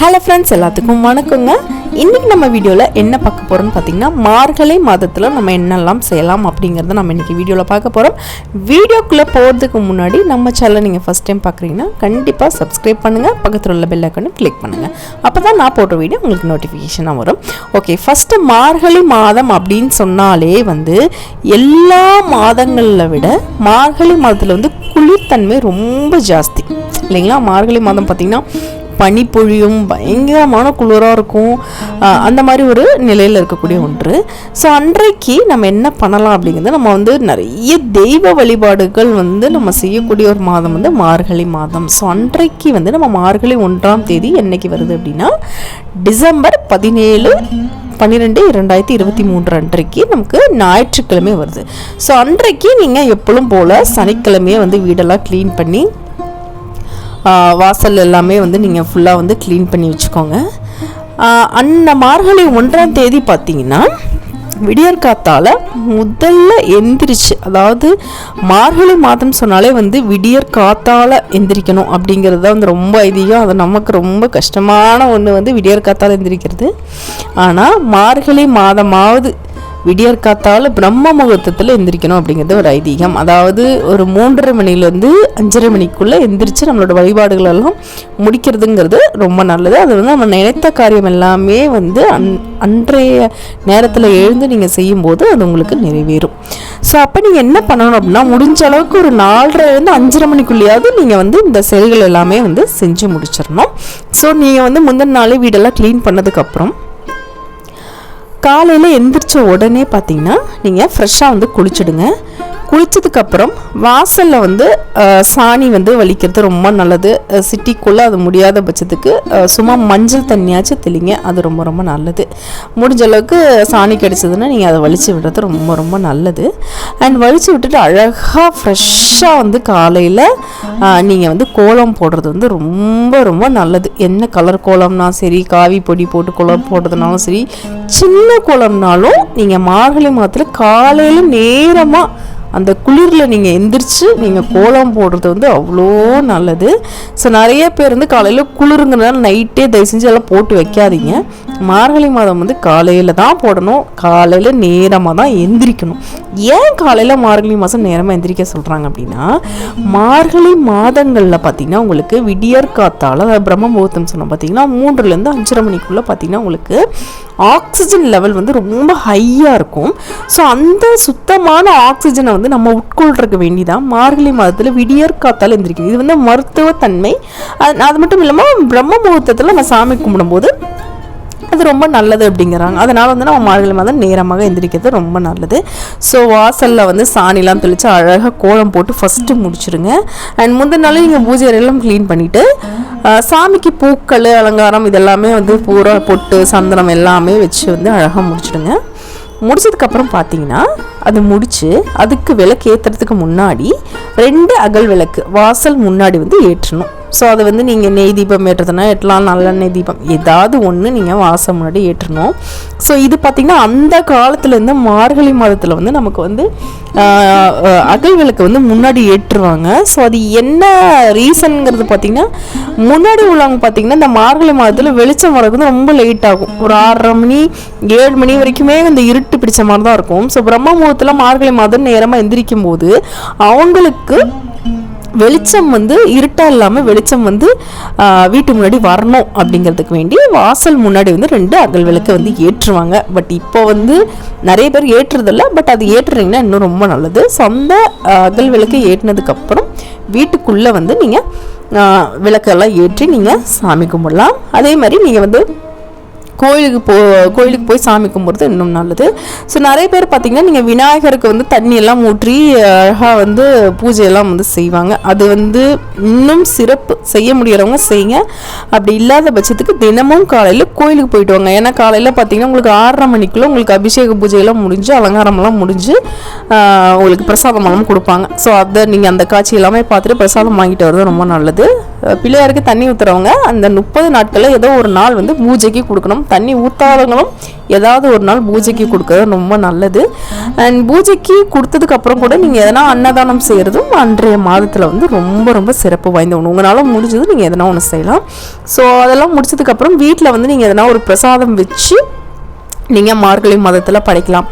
Hello friends எல்லாத்துக்கும் வணக்கங்க. இன்றைக்கி நம்ம வீடியோவில் என்ன பார்க்க போகிறோம்னு பார்த்தீங்கன்னா மார்கழி மாதத்தில் நம்ம என்னெல்லாம் செய்யலாம் அப்படிங்கிறத நம்ம இன்றைக்கி வீடியோவில் பார்க்க போகிறோம் வீடியோக்குள்ளே போகிறதுக்கு முன்னாடி நம்ம சேனலை நீங்கள் ஃபஸ்ட் டைம் பார்க்குறீங்கன்னா கண்டிப்பாக சப்ஸ்கிரைப் பண்ணுங்கள் பக்கத்தில் உள்ள பெல் ஐக்கனை கிளிக் பண்ணுங்கள் அப்போ தான் நான் போடுற வீடியோ உங்களுக்கு நோட்டிஃபிகேஷனாக வரும். ஓகே ஃபஸ்ட்டு மார்கழி மாதம் அப்படின்னு சொன்னாலே வந்து எல்லா மாதங்களில் விட மார்கழி மாதத்தில் வந்து குளிர்த்தன்மை ரொம்ப ஜாஸ்தி. இல்லைங்களா? மார்கழி மாதம் பார்த்திங்கன்னா பனி பொழியும் பயங்கரமான குளிராக இருக்கும். அந்த மாதிரி ஒரு நிலையில் இருக்கக்கூடிய ஒன்று. ஸோ அன்றைக்கு நம்ம என்ன பண்ணலாம் அப்படிங்கிறது நம்ம வந்து நிறைய தெய்வ வழிபாடுகள் வந்து நம்ம செய்யக்கூடிய ஒரு மாதம் வந்து மார்கழி மாதம். ஸோ அன்றைக்கு வந்து நம்ம மார்கழி ஒன்றாம் தேதி என்னைக்கு வருது அப்படின்னா டிசம்பர் பதினேழு பன்னிரெண்டு இரண்டாயிரத்தி இருபத்தி மூன்று அன்றைக்கு நமக்கு ஞாயிற்றுக்கிழமை வருது. ஸோ அன்றைக்கு நீங்கள் எப்பொழுதும் போல் சனிக்கிழமையே வந்து வீடெல்லாம் க்ளீன் பண்ணி வாசல் எல்லாமே வந்து நீங்கள் ஃபுல்லாக வந்து க்ளீன் பண்ணி வச்சுக்கோங்க. அந்த மார்கழி ஒன்றாம் தேதி பார்த்தீங்கன்னா விடியற்காத்தால் முதல்ல எந்திரிச்சு அதாவது மார்கழி மாதம் சொன்னாலே வந்து விடியற் காத்தால எந்திரிக்கணும் அப்படிங்கிறது தான் வந்து ரொம்ப ஐதீகம். அது நமக்கு ரொம்ப கஷ்டமான ஒன்று வந்து விடியற்காத்தால் எந்திரிக்கிறது. ஆனால் மார்கழி மாதமாவது விடியற்காத்தால பிரம்ம முகூர்த்தத்தில் எந்திரிக்கணும் அப்படிங்கிறது ஒரு ஐதீகம். அதாவது ஒரு மூன்றரை மணிலேருந்து அஞ்சரை மணிக்குள்ளே எந்திரிச்சு நம்மளோட வழிபாடுகள் எல்லாம் முடிக்கிறதுங்கிறது ரொம்ப நல்லது. அது வந்து நம்ம நினைத்த காரியம் எல்லாமே வந்து அன் அன்றைய நேரத்தில் எழுந்து நீங்கள் செய்யும்போது அது உங்களுக்கு நிறைவேறும். ஸோ அப்போ நீங்கள் என்ன பண்ணணும் அப்படின்னா முடிஞ்ச அளவுக்கு ஒரு நாலரைலேருந்து அஞ்சரை மணிக்குள்ளேயாவது நீங்கள் வந்து இந்த செயல்கள் எல்லாமே வந்து செஞ்சு முடிச்சிடணும். ஸோ நீங்கள் வந்து முந்தின நாளே வீடெல்லாம் க்ளீன் பண்ணதுக்கப்புறம் காலையில் எந்திரிச்ச உடனே பார்த்தீங்கன்னா நீங்கள் ஃப்ரெஷ்ஷாக வந்து குளிச்சுடுங்க. குளிச்சதுக்கப்புறம் வாசலில் வந்து சாணி வந்து வலிக்கிறது ரொம்ப நல்லது. சிட்டிக்குள்ளே அது முடியாத பட்சத்துக்கு சும்மா மஞ்சள் தண்ணியாச்சும் தெளிங்க அது ரொம்ப ரொம்ப நல்லது. முடிஞ்ச அளவுக்கு சாணி கிடச்சதுன்னா நீங்கள் அதை வலித்து விடுறது ரொம்ப ரொம்ப நல்லது. அண்ட் வலித்து விட்டுட்டு அழகாக ஃப்ரெஷ்ஷாக வந்து காலையில் நீங்கள் வந்து கோலம் போடுறது வந்து ரொம்ப ரொம்ப நல்லது. என்ன கலர் கோலம்னா சரி காவி பொடி போட்டு கோலம் போடுறதுனாலும் சரி சின்ன கோலம்னாலும் நீங்கள் மார்கழி மாதத்தில் காலையில் நேரமாக அந்த குளிரில் நீங்கள் எந்திரிச்சு நீங்கள் கோலம் போடுறது வந்து அவ்வளோ நல்லது. ஸோ நிறைய பேர் வந்து காலையில் குளிருங்கிறனால நைட்டே தயவு செஞ்சு எல்லாம் போட்டு வைக்காதீங்க. மார்கழி மாதம் வந்து காலையில் தான் போடணும். காலையில் நேரமாக தான் எந்திரிக்கணும். ஏன் காலையில் மார்கழி மாதம் நேரமாக எந்திரிக்க சொல்கிறாங்க அப்படின்னா மார்கழி மாதங்களில் பார்த்தீங்கன்னா உங்களுக்கு விடியற் காத்தால் பிரம்ம முகூர்த்தம் சொன்னோம் பார்த்தீங்கன்னா மூன்றுலேருந்து அஞ்சரை மணிக்குள்ளே பார்த்தீங்கன்னா உங்களுக்கு ஆக்சிஜன் லெவல் வந்து ரொம்ப ஹையாக இருக்கும். ஸோ அந்த சுத்தமான ஆக்சிஜனை வந்து நம்ம உட்கொள்றதுக்கு வேண்டி தான் மார்கழி மாதத்தில் விடியற் காத்தால் இது வந்து மருத்துவத்தன்மை. அது அது மட்டும் இல்லாமல் பிரம்ம முகூர்த்தத்தில் நம்ம சாமி கும்பிடும்போது அது ரொம்ப நல்லது அப்படிங்கிறாங்க. அதனால் வந்து நம்ம மார்கழி மாதம் நேரமாக எந்திரிக்கிறது ரொம்ப நல்லது. ஸோ வாசலில் வந்து சாணிலாம் தெளித்து அழகாக கோலம் போட்டு ஃபஸ்ட்டு முடிச்சிருங்க. அண்ட் முந்தின நாள் நீங்கள் பூஜை அறையெல்லாம் க்ளீன் பண்ணிவிட்டு சாமிக்கு பூக்கள் அலங்காரம் இதெல்லாமே வந்து பூரா பொட்டு சந்தனம் எல்லாமே வச்சு வந்து அழகாக முடிச்சிடுங்க. முடிச்சதுக்கப்புறம் பார்த்தீங்கன்னா அது முடித்து அதுக்கு விளக்கு ஏற்றுறதுக்கு முன்னாடி ரெண்டு அகல் விளக்கு வாசல் முன்னாடி வந்து ஏற்றணும். ஸோ அதை வந்து நீங்கள் நெய் தீபம் ஏற்றுறதுனா எட்டலாம் நல்லெண்ணெய் தீபம். ஏதாவது ஒன்று நீங்கள் வாசம் முன்னாடி ஏற்றணும். ஸோ இது பார்த்திங்கன்னா அந்த காலத்துலேருந்து மார்கழி மாதத்தில் வந்து நமக்கு வந்து அகல் விளக்கு வந்து முன்னாடி ஏற்றுவாங்க. ஸோ அது என்ன ரீசனுங்கிறது பார்த்திங்கன்னா முன்னாடி உள்ளவங்க பார்த்திங்கன்னா இந்த மார்கழி மாதத்தில் வெளிச்சம் வரது வந்து ரொம்ப லேட் ஆகும். ஒரு ஆறரை மணி ஏழு மணி வரைக்குமே இந்த இருட்டு பிடிச்ச மாதிரி தான் இருக்கும். ஸோ பிரம்ம முகூர்த்தத்தில் மார்கழி மாதம் நேரமாக எந்திரிக்கும் போது அவங்களுக்கு வெளிச்சம் வந்து இருட்டா இல்லாமல் வெளிச்சம் வந்து வீட்டு முன்னாடி வரணும் அப்படிங்கிறதுக்கு வேண்டி வாசல் முன்னாடி வந்து ரெண்டு அகல் விளக்கு வந்து ஏற்றுவாங்க. பட் இப்போ வந்து நிறைய பேர் ஏற்றுறதில்ல. பட் அது ஏற்றுறீங்கன்னா இன்னும் ரொம்ப நல்லது. சொந்த அகல் விளக்கு ஏற்றினதுக்கப்புறம் வீட்டுக்குள்ளே வந்து நீங்கள் விளக்கெல்லாம் ஏற்றி நீங்கள் சாமி கும்பிடலாம். அதே மாதிரி நீங்கள் வந்து கோயிலுக்கு போ கோயிலுக்கு போய் சாமி கும்பிட்றது இன்னும் நல்லது. ஸோ நிறைய பேர் பார்த்திங்கன்னா நீங்கள் விநாயகருக்கு வந்து தண்ணியெல்லாம் ஊற்றி அழகாக வந்து பூஜையெல்லாம் வந்து செய்வாங்க. அது வந்து இன்னும் சிறப்பு. செய்ய முடியறவங்க செய்யுங்க. அப்படி இல்லாத பட்சத்துக்கு தினமும் காலையில் கோயிலுக்கு போயிட்டு வாங்க. ஏன்னா காலையில் பார்த்தீங்கன்னா உங்களுக்கு ஆறரை மணிக்குள்ளே உங்களுக்கு அபிஷேக பூஜையெல்லாம் முடிஞ்சு அலங்காரமெல்லாம் முடிஞ்சு உங்களுக்கு பிரசாதமெல்லாம் கொடுப்பாங்க. ஸோ அதை நீங்கள் அந்த காட்சி எல்லாமே பார்த்துட்டு பிரசாதம் வாங்கிட்டு வர்றது ரொம்ப நல்லது. பிள்ளையாருக்கு தண்ணி ஊற்றுறவங்க அந்த முப்பது நாட்களில் ஏதோ ஒரு நாள் வந்து பூஜைக்கு கொடுக்கணும். தண்ணி ஊற்றாதவங்களும் ஏதாவது ஒரு நாள் பூஜைக்கு கொடுக்கறது ரொம்ப நல்லது. அண்ட் பூஜைக்கு கொடுத்ததுக்கப்புறம் கூட நீங்கள் எதனா அன்னதானம் செய்கிறதும் அன்றைய மாதத்தில் வந்து ரொம்ப ரொம்ப சிறப்பு வாய்ந்த ஒன்று உங்களால் முடிஞ்சது நீங்கள் எதனா ஒன்று செய்யலாம். ஸோ அதெல்லாம் முடிச்சதுக்கப்புறம் வீட்டில் வந்து நீங்கள் எதனா ஒரு பிரசாதம் வச்சு நீங்கள் மார்கழி மாதத்தில் படைக்கலாம்.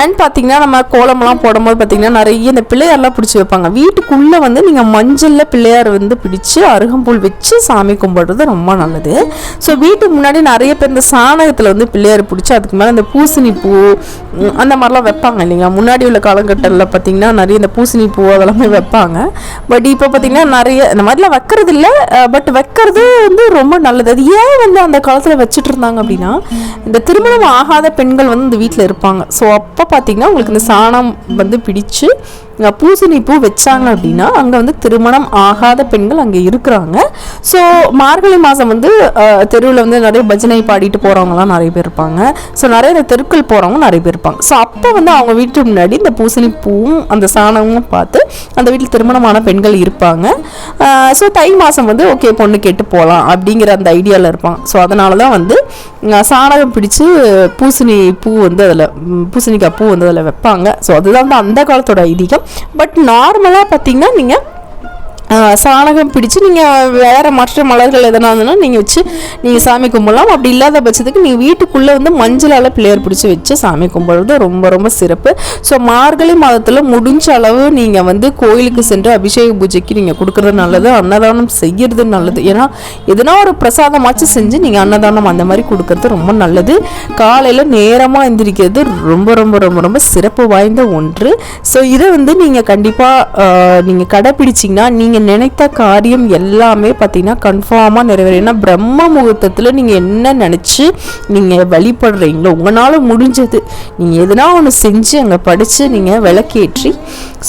அண்ட் பார்த்தீங்கன்னா நம்ம கோலமெல்லாம் போடும்போது பார்த்தீங்கன்னா நிறைய இந்த பிள்ளையார்லாம் பிடிச்சி வைப்பாங்க. வீட்டுக்குள்ளே வந்து நீங்கள் மஞ்சளில் பிள்ளையார் வந்து பிடிச்சு அருகம்புல் வச்சு சாமி கும்பிடுறது ரொம்ப நல்லது. ஸோ வீட்டுக்கு முன்னாடி நிறைய பேர் இந்த சாணகத்தில் வந்து பிள்ளையார் பிடிச்சி அதுக்கு மேலே இந்த பூசணி பூ அந்த மாதிரிலாம் வைப்பாங்க இல்லைங்களா? முன்னாடி உள்ள காலகட்டத்தில் பார்த்தீங்கன்னா நிறைய இந்த பூசணி பூ அதெல்லாமே வைப்பாங்க. பட் இப்போ பார்த்தீங்கன்னா நிறைய இந்த மாதிரிலாம் வைக்கிறது இல்லை பட் வைக்கிறது வந்து ரொம்ப நல்லது. அது ஏன் வந்து அந்த காலத்தில் வச்சுட்டு இருந்தாங்க அப்படின்னா இந்த திருமணம் ஆகாத பெண்கள் வந்து இந்த வீட்டில் இருப்பாங்க. ஸோ அப்போ பார்த்தீங்கன்னா உங்களுக்கு இந்த சாணம் வந்து பிடிச்சு பூசணி பூ வச்சாங்க அப்படின்னா அங்கே வந்து திருமணம் ஆகாத பெண்கள் அங்கே இருக்கிறாங்க. ஸோ மார்கழி மாதம் வந்து தெருவில் வந்து நிறைய பஜனை பாடிட்டு போகிறவங்கலாம் நிறைய பேர் இருப்பாங்க. ஸோ நிறைய இந்த தெருக்கள் போகிறவங்க நிறைய பேர் இருப்பாங்க. ஸோ அப்போ வந்து அவங்க வீட்டு முன்னாடி இந்த பூசணி பூவும் அந்த சாணமும் பார்த்து அந்த வீட்டில் திருமணமான பெண்கள் இருப்பாங்க. ஸோ தை மாதம் வந்து ஓகே பொண்ணு கேட்டு போகலாம் அப்படிங்கிற அந்த ஐடியாவில் இருப்பாங்க. ஸோ அதனால தான் வந்து சாணகம் பிடிச்சு பூசணி பூ வந்து அதில் பூசணிக்காய் பூ வந்து அதில் வைப்பாங்க. ஸோ அதுதான் வந்து அந்த காலத்தோட ஐதீகம். பட் நார்மலாக பார்த்தீங்கன்னா நீங்கள் சாணகம் பிடிச்சு நீங்கள் வேறு மற்ற மலர்கள் எதனா இருந்ததுன்னா நீங்கள் வச்சு நீங்கள் சாமி கும்பிடலாம். அப்படி இல்லாத பட்சத்துக்கு நீங்கள் வீட்டுக்குள்ளே வந்து மஞ்சளால் பிள்ளையார் பிடிச்சி வச்சு சாமி கும்பிட்றது ரொம்ப ரொம்ப சிறப்பு. ஸோ மார்கழி மாதத்தில் முடிஞ்ச அளவு நீங்கள் வந்து கோயிலுக்கு சென்று அபிஷேக பூஜைக்கு நீங்கள் கொடுக்குறது நல்லது அன்னதானம் செய்கிறது நல்லது. ஏன்னா எதனா ஒரு பிரசாதமாச்சும் செஞ்சு நீங்கள் அன்னதானம் அந்த மாதிரி கொடுக்கறது ரொம்ப நல்லது. காலையில் நேரமாக எந்திரிக்கிறது ரொம்ப ரொம்ப ரொம்ப ரொம்ப சிறப்பு வாய்ந்த ஒன்று. ஸோ இதை வந்து நீங்கள் கண்டிப்பாக நீங்கள் கடைப்பிடிச்சிங்கன்னா நீங்கள் நினைத்த காரியம் எல்லாமே பார்த்தீங்கன்னா கன்ஃபார்மாக நிறைவேறும். ஏன்னா பிரம்ம முகூர்த்தத்தில் நீங்கள் என்ன நினச்சி நீங்கள் வழிபடுறீங்களோ உங்களால் முடிஞ்சது. நீங்கள் எதுனா ஒன்று செஞ்சு அங்கே படித்து நீங்கள் விளக்கேற்றி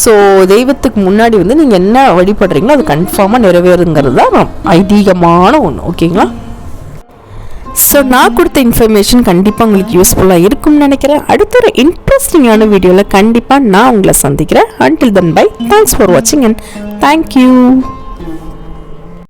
ஸோ தெய்வத்துக்கு முன்னாடி வந்து நீங்கள் என்ன வழிபடுறீங்களோ அது கன்ஃபார்மாக நிறைவேறுங்கிறது தான் ஐதீகமான ஒன்று ஓகேங்களா ஸோ நான் கொடுத்த இன்ஃபர்மேஷன் கண்டிப்பாக உங்களுக்கு யூஸ்ஃபுல்லாக இருக்கும்னு நினைக்கிறேன். அடுத்த ஒரு இன்ட்ரெஸ்டிங்கான வீடியோவில் கண்டிப்பாக நான் உங்களை சந்திக்கிறேன். Until then bye thanks for வாட்சிங் அண்ட் தேங்க்யூ